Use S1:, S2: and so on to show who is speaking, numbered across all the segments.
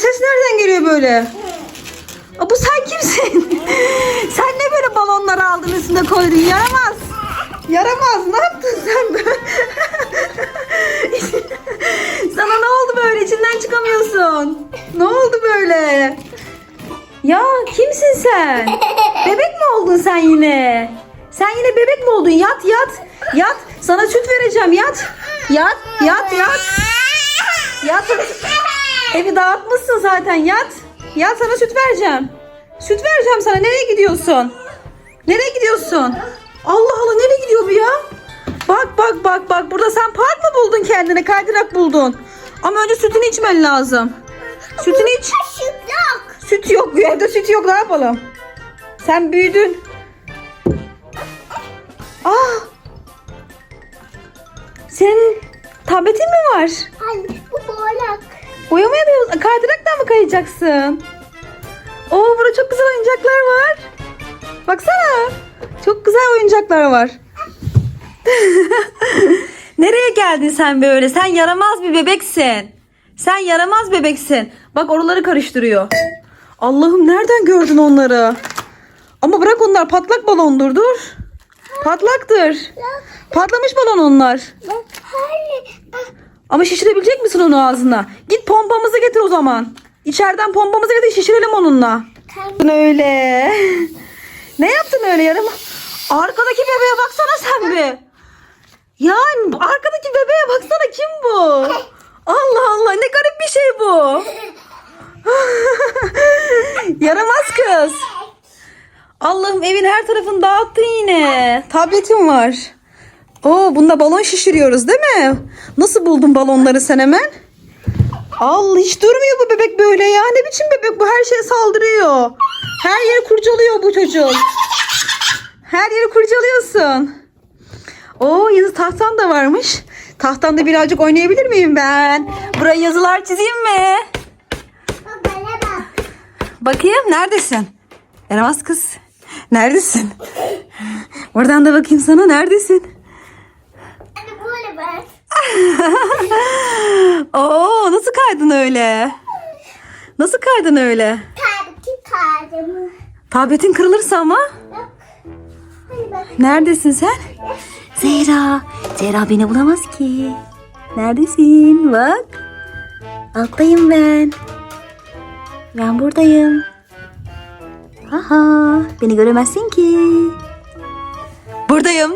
S1: ses nereden geliyor böyle? Aa, bu sen kimsin? sen ne böyle balonları aldın üstünde koydun? Yaramaz. Yaramaz. Ne yaptın sen böyle? Sana ne oldu böyle? İçinden çıkamıyorsun. Ne oldu böyle? Ya kimsin sen? Bebek mi oldun sen yine? Sen yine bebek mi oldun? Yat yat. Yat. Sana süt vereceğim. Yat. Yat. Yat yat. Yat. Evi dağıtmışsın zaten. Yat. Yat sana süt vereceğim. Süt vereceğim sana. Nereye gidiyorsun? Nereye gidiyorsun? Allah Allah nereye gidiyor bu ya? Bak bak bak bak. Burada sen park mı buldun kendine? Kaydırak buldun. Ama önce sütünü içmen lazım. Sütünü iç.
S2: Süt yok.
S1: Süt yok. Bu evde süt yok. Ne yapalım? Sen büyüdün. Aa! Senin tabletin mi var?
S2: Hayır bu boğulak.
S1: Mı? Kaydıraktan mı kayacaksın? Oo burada çok güzel oyuncaklar var. Baksana. Çok güzel oyuncaklar var. Nereye geldin sen böyle? Sen yaramaz bir bebeksin. Sen yaramaz bebeksin. Bak oraları karıştırıyor. Allah'ım nereden gördün onları? Ama bırak onlar patlak balondur dur. Patlaktır. Patlamış balon onlar.
S2: Hayır.
S1: Ama şişirebilecek misin onu ağzına? Git pompamızı getir o zaman. İçeriden pompamızı getir şişirelim onunla. Öyle. ne yaptın öyle yarım? Arkadaki bebeğe baksana sen bir. Ya arkadaki bebeğe baksana kim bu? Allah Allah ne garip bir şey bu. Yaramaz kız. Allah'ım evin her tarafını dağıttın yine. Tabletim var. Oo bunda balon şişiriyoruz değil mi? Nasıl buldun balonları sen hemen? Allah hiç durmuyor bu bebek böyle ya. Ne biçim bebek bu her şeye saldırıyor. Her yeri kurcalıyor bu çocuk. Her yeri kurcalıyorsun. Oo yazı tahtan da varmış. Tahtanda birazcık oynayabilir miyim ben? Buraya yazılar çizeyim mi? Bakayım neredesin? Yaramaz kız. Neredesin? Oradan da bakayım sana neredesin? Oo nasıl kaydın öyle? Nasıl kaydın öyle?
S2: Tabii kardımı.
S1: Tabletin kırılırsa ama.
S2: Bak. Hadi bak.
S1: Neredesin sen? Zehra. Zehra beni bulamaz ki. Neredesin? Bak. Alttayım ben. Ben buradayım. Aha. Beni göremezsin ki. Buradayım.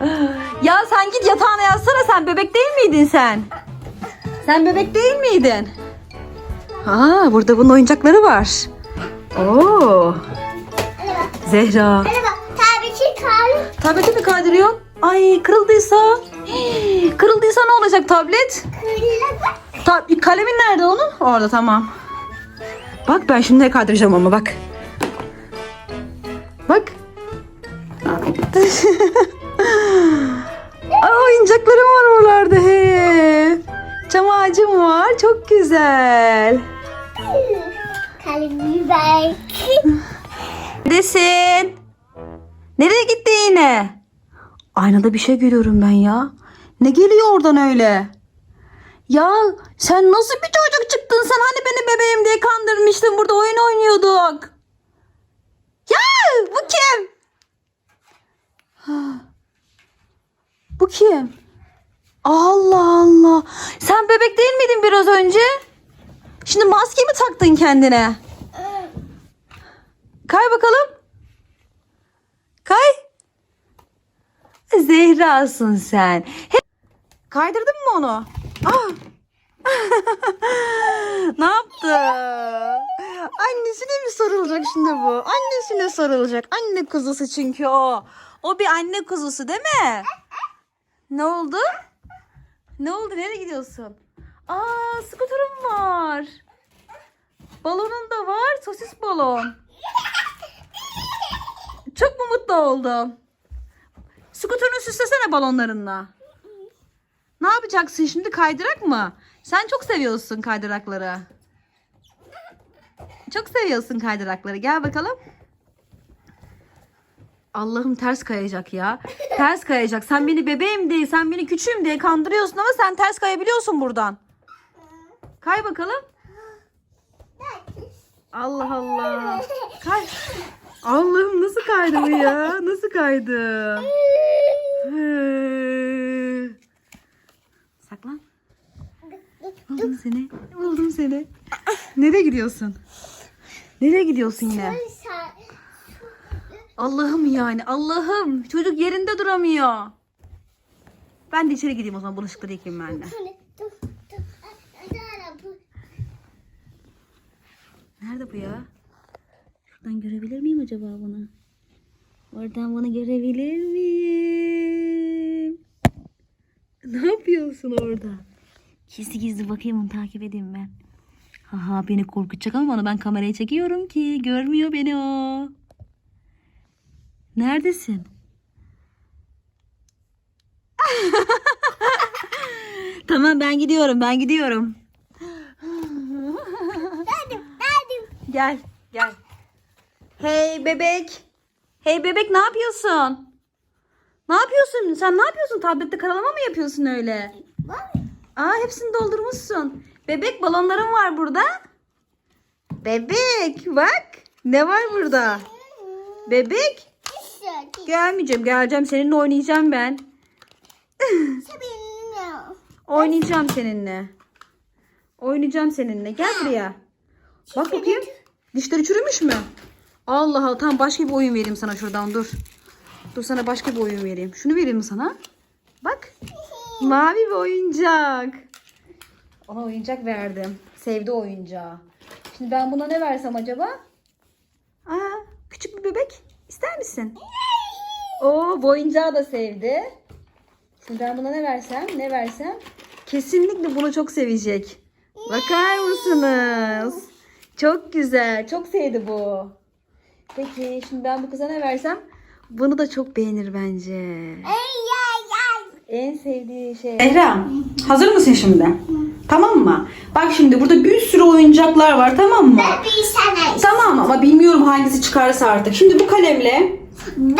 S1: ya sen git yatağına yatsana sen bebek değil miydin sen? Sen bebek değil miydin? Aa burada bunun oyuncakları var. Oo. Zehra.
S2: Bak. Tabii kardım.
S1: Tableti mi kaydırıyorsun? Ay kırıldıysa. Hii, Kırıldıysa ne olacak tablet?
S2: Kırla bak.
S1: Ta kalemin nerede onun? Orada tamam. Bak ben şimdi ne kaydıracağım ama bak. Bak. Aa, oyuncaklarım var oralarda he. Çam ağacım var. Çok güzel.
S2: Kalemi bak.
S1: Neredesin? Nereye gitti yine? Aynada bir şey görüyorum ben ya. Ne geliyor oradan öyle? Ya sen nasıl bir çocuk çıktın sen hani beni bebeğim diye kandırmıştın burada oyun oynuyorduk. Ya bu kim? Bu kim? Allah Allah. Sen bebek değil miydin biraz önce? Şimdi maske mi taktın kendine? Kay bakalım. Kay. Zehra'sın sen. He- Kaydırdın mı onu? Ah. ne yaptı? Annesine mi sarılacak şimdi bu? Annesine sarılacak. Anne kuzusu çünkü o. O bir anne kuzusu değil mi? Ne oldu? Ne oldu? Nereye gidiyorsun? Aa, skuterim var. Balonun da var. Sosis balon. Çok mu mutlu oldum? Skuterını süslesene balonlarınla. Ne yapacaksın şimdi kaydırak mı? Sen çok seviyorsun kaydırakları. Çok seviyorsun kaydırakları. Gel bakalım. Allah'ım ters kayacak ya. Ters kayacak. Sen beni bebeğim diye, sen beni küçüğüm diye kandırıyorsun ama sen ters kayabiliyorsun buradan. Kay bakalım. Allah Allah. Kay. Allah'ım nasıl kaydı bu ya? Nasıl kaydı? Saklan. Buldum seni. Buldum seni. Nereye gidiyorsun? Nereye gidiyorsun yine? Allah'ım yani Allah'ım. Çocuk yerinde duramıyor. Ben de içeri gideyim o zaman bulaşıkları yıkayayım ben de. Nerede bu ya? Şuradan görebilir miyim acaba bunu? Oradan bunu görebilir miyim? Ne yapıyorsun orada? Gizli gizli bakayım onu takip edeyim ben. Haha beni korkutacak ama onu ben kameraya çekiyorum ki görmüyor beni o. Neredesin? tamam ben gidiyorum ben gidiyorum. Gel, gel. Hey bebek. Hey bebek ne yapıyorsun? Ne yapıyorsun? Sen ne yapıyorsun? Tablette karalama mı yapıyorsun öyle? Aa hepsini doldurmuşsun. Bebek balonlarım var burada. Bebek bak. Ne var burada? Bebek. Gelmeyeceğim geleceğim seninle oynayacağım ben. Oynayacağım seninle. Oynayacağım seninle. Gel buraya. Bak bakayım. Dişleri çürümüş mü? Allah Allah. Tamam başka bir oyun vereyim sana şuradan dur. Dur sana başka bir oyun vereyim. Şunu vereyim mi sana? Bak. Mavi bir oyuncak. Ona oyuncak verdim. Sevdi oyuncağı. Şimdi ben buna ne versem acaba? Aa, küçük bir bebek. İster misin? Oo, bu oyuncağı da sevdi. Şimdi ben buna ne versem, ne versem? Kesinlikle bunu çok sevecek. Bakar mısınız? Çok güzel. Çok sevdi bu. Peki şimdi ben bu kıza ne versem? Bunu da çok beğenir bence. En sevdiği şey. Ehra, hazır mısın şimdi? Tamam mı? Bak şimdi burada bir sürü oyuncaklar var tamam mı? Tamam ama bilmiyorum hangisi çıkarsa artık. Şimdi bu kalemle
S2: Ben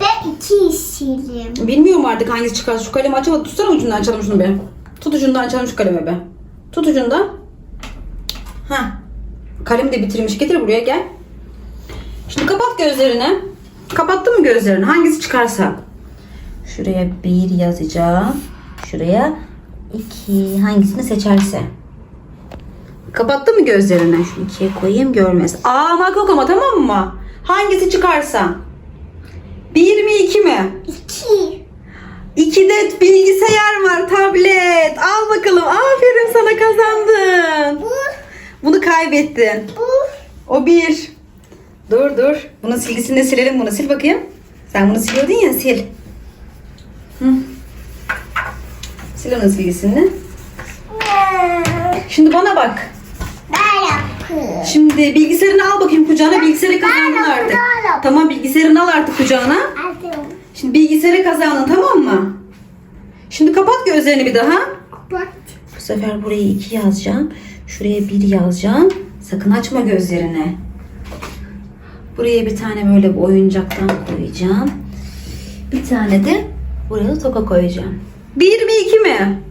S2: ben iki işim.
S1: bilmiyorum artık hangisi çıkarsa. Şu kalemi açamadım. Tutsana ucundan açalım şunu be. Tut ucundan açalım şu kalemi be. Tut ucundan. Ha. Kalemi de bitirmiş. Getir buraya gel. Şimdi kapat gözlerini. Kapattın mı gözlerini? Hangisi çıkarsa. Şuraya bir yazacağım. Şuraya iki. Hangisini seçerse. Kapattı mı gözlerini? Şu ikiye koyayım görmez. Aa ama yok ama tamam mı? Hangisi çıkarsa. Bir mi iki mi?
S2: İki.
S1: İki de bilgisayar var, tablet. Al bakalım. Aferin sana kazandın.
S2: Bu.
S1: Bunu kaybettin.
S2: Bu.
S1: O bir. Dur dur. Bunu silgisini silelim bunu. Sil bakayım. Sen bunu siliyordun ya sil. Hı. Sil onun silgisini. Şimdi bana bak.
S2: Ben.
S1: Şimdi bilgisayarını al bakayım kucağına. Bilgisayarı kazandın artık. Tamam bilgisayarını al artık kucağına. Şimdi bilgisayarı kazandın tamam mı? Şimdi kapat gözlerini bir daha. Bu sefer buraya 2 yazacağım. Şuraya 1 yazacağım. Sakın açma gözlerini. Buraya bir tane böyle bir oyuncaktan koyacağım. Bir tane de buraya da toka koyacağım. 1 mi 2 mi?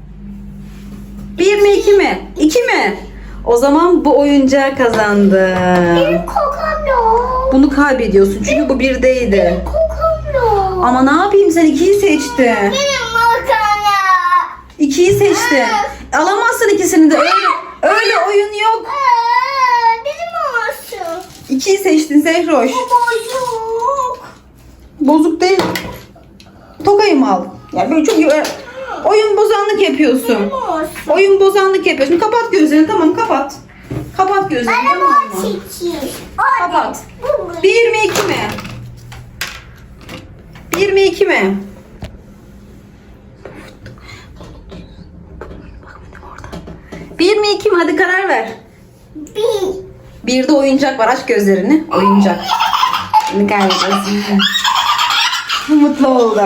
S1: 1 mi 2 mi? 2 mi? O zaman bu oyuncağı kazandı.
S2: Benim kokam yok.
S1: Bunu kaybediyorsun çünkü bu birdeydi.
S2: Kokam yok.
S1: Ama ne yapayım sen 2'yi seçtin.
S2: Benim makarna.
S1: İkiyi seçtin. Alamazsın ikisini de. Öyle, öyle oyun yok.
S2: Aa, benim olsun.
S1: İkiyi seçtin Zehroş.
S2: Bozuk.
S1: Bozuk değil. Tokayı mı al? Ya böyle çok oyun bozanlık yapıyorsun.
S2: Benim olsun.
S1: Oyun bozanlık yapıyorsun. Kapat gözlerini tamam kapat. Kapat gözlerini tamam
S2: Araba
S1: mı? Kapat.
S2: Bu bu.
S1: Bir mi iki mi? Bir mi iki mi? Bir mi iki mi? Hadi karar ver.
S2: Bir.
S1: Bir de oyuncak var. Aç gözlerini. Oyuncak. Şimdi kaybedersin. Mutlu oldu.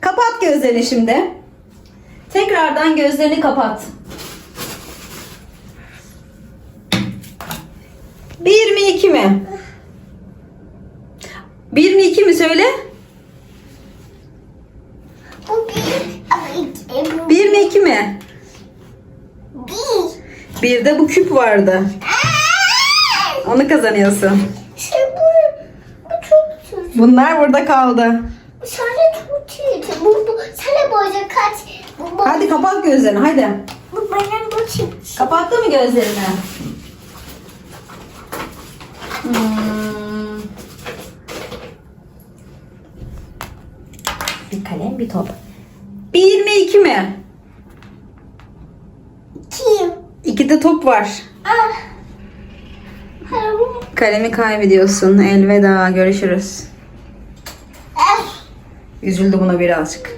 S1: Kapat gözlerini şimdi. Tekrardan gözlerini kapat. Bir mi iki mi? Bir mi iki mi söyle?
S2: Bu bir. Bu
S1: Bir mi iki mi?
S2: bir.
S1: Bir de bu küp vardı. Onu kazanıyorsun.
S2: Şey.
S1: Bunlar burada kaldı.
S2: Sadece çok kötü. Bu, bu, sana boyunca kaç. Bu,
S1: Hadi kapat gözlerini hadi.
S2: bu benim bu çıktı.
S1: Kapattı mı gözlerini? Hmm. Bir kalem bir top. Bir mi iki mi?
S2: Kim?
S1: İki de top var.
S2: Ah. Hayır bu.
S1: Kalemi kaybediyorsun. Elveda. Görüşürüz.
S2: Ah.
S1: Üzüldü buna birazcık.